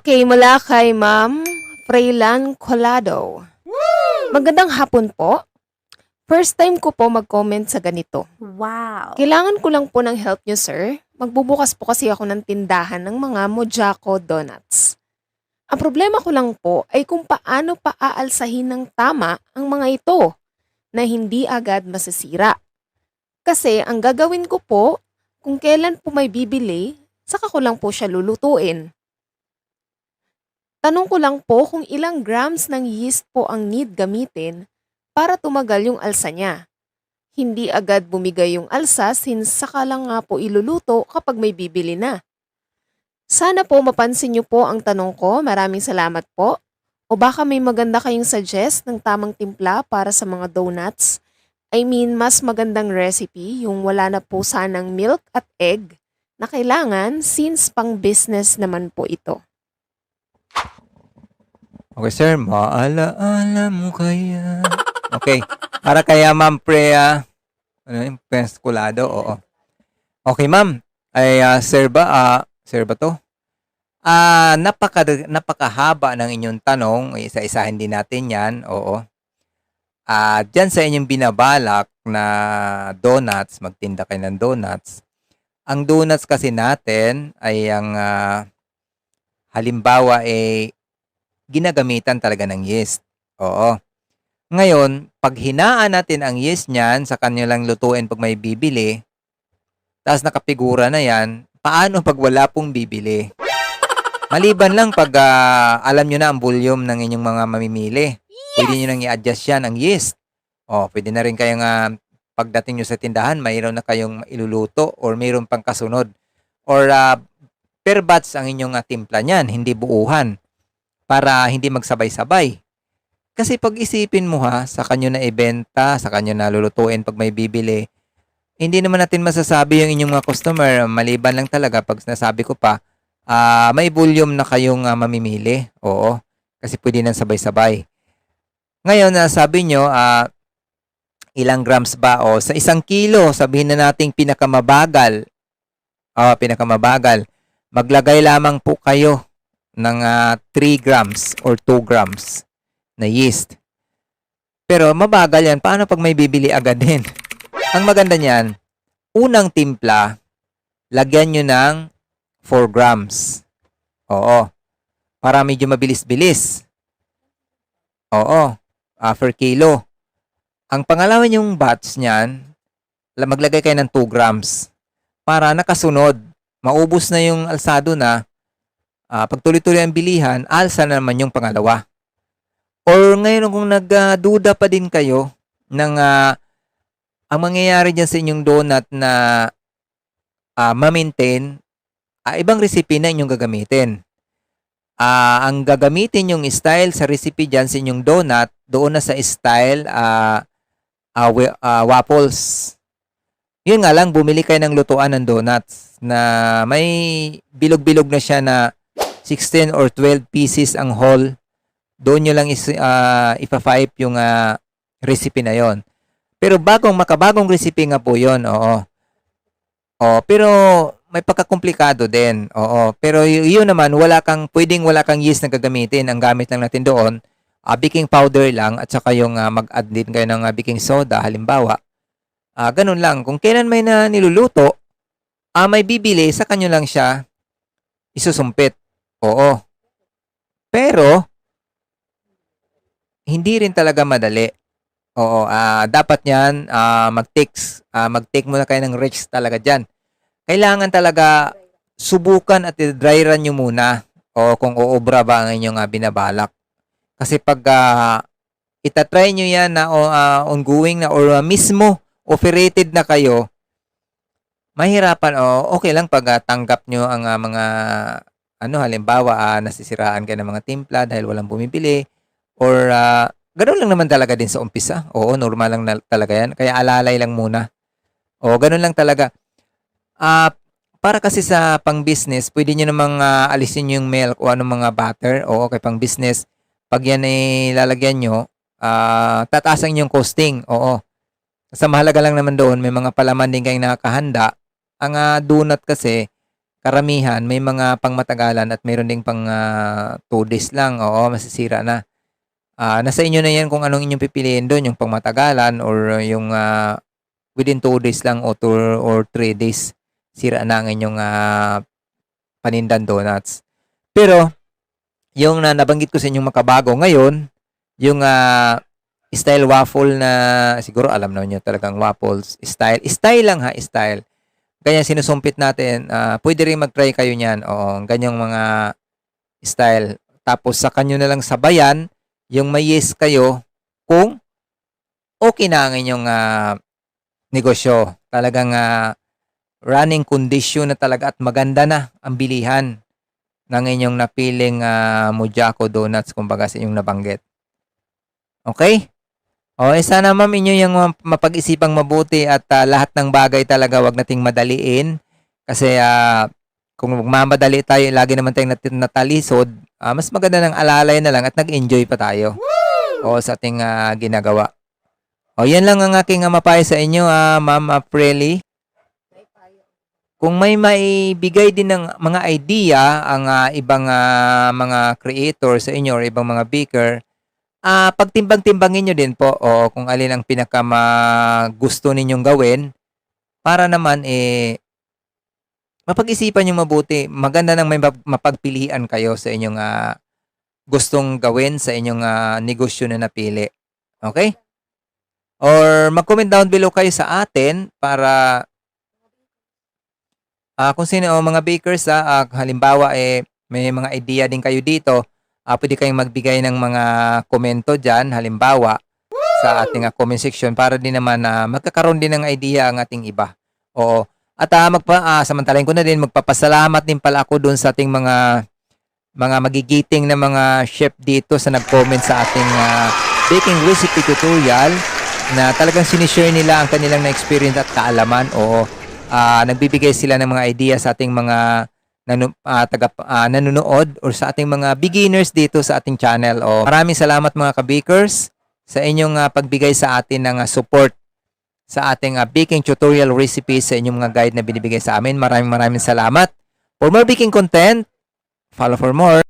Okay, mula kay Ma'am Freylan Colado. Magandang hapon po. First time ko po mag-comment sa ganito. Wow. Kailangan ko lang po ng help nyo, sir. Magbubukas po kasi ako ng tindahan ng mga Mojako Donuts. Ang problema ko lang po ay kung paano paaalsahin ng tama ang mga ito na hindi agad masisira. Kasi ang gagawin ko po, kung kailan po may bibili, saka ko lang po siya lulutuin. Tanong ko lang po kung ilang grams ng yeast po ang need gamitin para tumagal yung alsa niya. Hindi agad bumigay yung alsa since saka lang nga po iluluto kapag may bibili na. Sana po mapansin niyo po ang tanong ko. Maraming salamat po. O baka may maganda kayong suggest ng tamang timpla para sa mga donuts. I mean, mas magandang recipe yung wala na po sanang milk at egg na kailangan since pang business naman po ito. Okay, sir. Maalaala mo kaya. Okay. Para kaya Ma'am Freya, ano yung Pesculado? Oo. Okay, ma'am. Ay, ah, sir ba? ah, sir ba to? Ah, napaka, napakahaba ng inyong tanong. Isa-isahin din natin yan. Oo. Ah, dyan sa inyong binabalak na donuts, magtinda kayo ng donuts. Ang donuts kasi natin ay ang ah, halimbawa eh ginagamitan talaga ng yeast. Oo. Ngayon, pag hinaan natin ang yeast niyan sa kanilang lutuin pag may bibili, tapos nakapigura na yan, paano pag wala pong bibili? Maliban lang pag ah, alam nyo na ang volume ng inyong mga mamimili. Pwede nyo nang i-adjust yan, ang yeast. O, pwede na rin kayong ah, pagdating nyo sa tindahan, mayroon na kayong iluluto or mayroon pang kasunod. Or ah, per batch ang inyong ah, timpla niyan, hindi buuhan para hindi magsabay-sabay. Kasi pag isipin mo ha, sa kanyo na ibenta, sa kanyo na lulutuin pag may bibili, hindi naman natin masasabi yung inyong mga customer, maliban lang talaga pag nasabi ko pa, ah, may volume na kayong ah, mamimili. Oo, kasi pwede nang sabay-sabay. Ngayon, na sabi nyo, ah, ilang grams ba? O sa isang kilo, sabihin na nating pinakamabagal, ah, pinakamabagal, maglagay lamang po kayo ng ah, 3 grams or 2 grams na yeast. Pero mabagal yan. Paano pag may bibili agad din? Ang maganda niyan, unang timpla, lagyan nyo ng 4 grams. Oo. Para medyo mabilis-bilis. Oo. ah, per kilo. Ang pangalawa yung batch niyan, la- maglagay kayo ng 2 grams. Para nakasunod. Maubos na yung alsado na Ah, pag tuloy-tuloy ang bilihan, alsa na naman yung pangalawa. Or ngayon kung nagduda pa din kayo ng ah, ang mangyayari dyan sa inyong donut na ah, ma-maintain, ah, ibang recipe na inyong gagamitin. Ah, ang gagamitin yung style sa recipe dyan sa inyong donut, doon na sa style ah, wi- ah, waffles. Yun nga lang, bumili kayo ng lutuan ng donuts na may bilog-bilog na siya na 16 or 12 pieces ang whole, doon nyo lang is, ah, ipa-five yung ah, recipe na yon. Pero bagong, makabagong recipe nga po yon oo. Oh, pero may pagkakomplikado din. Oo. Pero yun naman, wala kang, pwedeng wala kang yeast na gagamitin. Ang gamit lang natin doon, ah, baking powder lang at saka yung ah, mag-add din kayo ng ah, baking soda, halimbawa. Ah, ganun lang. Kung kailan may na niluluto, ah, may bibili, sa kanyo lang siya isusumpit. Oo. Pero, hindi rin talaga madali. Oo, ah dapat niyan ah mag-takes, ah, mag-take muna kayo ng risk talaga diyan. Kailangan talaga subukan at i-dry run nyo muna o kung uobra ba ang inyong ah, binabalak. Kasi pag uh, itatry nyo yan na ah, ongoing na or ah, mismo operated na kayo, mahirapan o okay lang pag ah, tanggap nyo ang ah, mga ano halimbawa ah, nasisiraan kayo ng mga timpla dahil walang bumibili or ah, ganun lang naman talaga din sa umpisa. Oo, normal lang na, talaga yan. Kaya alalay lang muna. Oo, ganun lang talaga. Ah, para kasi sa pang-business, pwede nyo namang ah, alisin yung milk o anong mga butter. Oo, kay pang-business. Pag yan ay lalagyan nyo, ah, tataasan yung costing. Oo. Sa mahalaga lang naman doon, may mga palaman din kayong nakakahanda. Ang ah, donut kasi, karamihan may mga pangmatagalan at mayroon ding pang 2 days lang. Oo, masisira na. Ah, nasa inyo na 'yan kung anong inyong pipiliin doon, yung pangmatagalan or yung ah, within 2 days lang o 2 or 3 days sira na ang inyong ah, panindan donuts. Pero yung na nabanggit ko sa inyong makabago ngayon, yung ah, style waffle na siguro alam naman niyo talagang waffles style. Style lang ha, style. Ganyan sinusumpit natin. ah, pwede rin mag-try kayo niyan. Oo, ganyang mga style. Tapos sa kanyo na lang sabayan yung may yes kayo kung okay na ang inyong ah, negosyo. Talagang ah, running condition na talaga at maganda na ang bilihan ng inyong napiling uh, Mojako Donuts kumbaga sa inyong nabanggit. Okay? O, eh, sana ma'am inyo yung uh, mapag-isipang mabuti at ah, lahat ng bagay talaga wag nating madaliin kasi ah, kung magmamadali tayo, lagi naman tayong nat- natalisod, ah, mas maganda ng alalay na lang at nag-enjoy pa tayo. O sa ating ah, ginagawa. O yan lang ang aking uh, mapayo sa inyo, ah, Ma'am Apreli. Kung may maibigay din ng mga idea ang ah, ibang ah, mga creator sa inyo or ibang mga baker, ah pagtimbang-timbangin nyo din po o kung alin ang pinaka gusto ninyong gawin para naman eh mapag-isipan nyo mabuti. Maganda nang may map- mapagpilian kayo sa inyong ah, gustong gawin sa inyong ah, negosyo na napili. Okay? Or mag-comment down below kayo sa atin para ah kung sino o mga bakers ah, ah, halimbawa eh may mga idea din kayo dito, ah pwede kayong magbigay ng mga komento diyan halimbawa sa ating ah, comment section para din naman na magkakaroon din ng idea ang ating iba. Oo. At ah, magpa ah, samantalahin ko na din magpapasalamat din pala ako doon sa ating mga mga magigiting na mga chef dito sa nag-comment sa ating ah, baking recipe tutorial na talagang sinishare nila ang kanilang na-experience at kaalaman o ah, nagbibigay sila ng mga idea sa ating mga nanu, ah, taga, ah, nanonood or sa ating mga beginners dito sa ating channel. O maraming salamat mga ka-bakers sa inyong ah, pagbigay sa atin ng ah, support sa ating ah, baking tutorial recipes sa inyong mga guide na binibigay sa amin. Maraming maraming salamat. For more baking content, follow for more.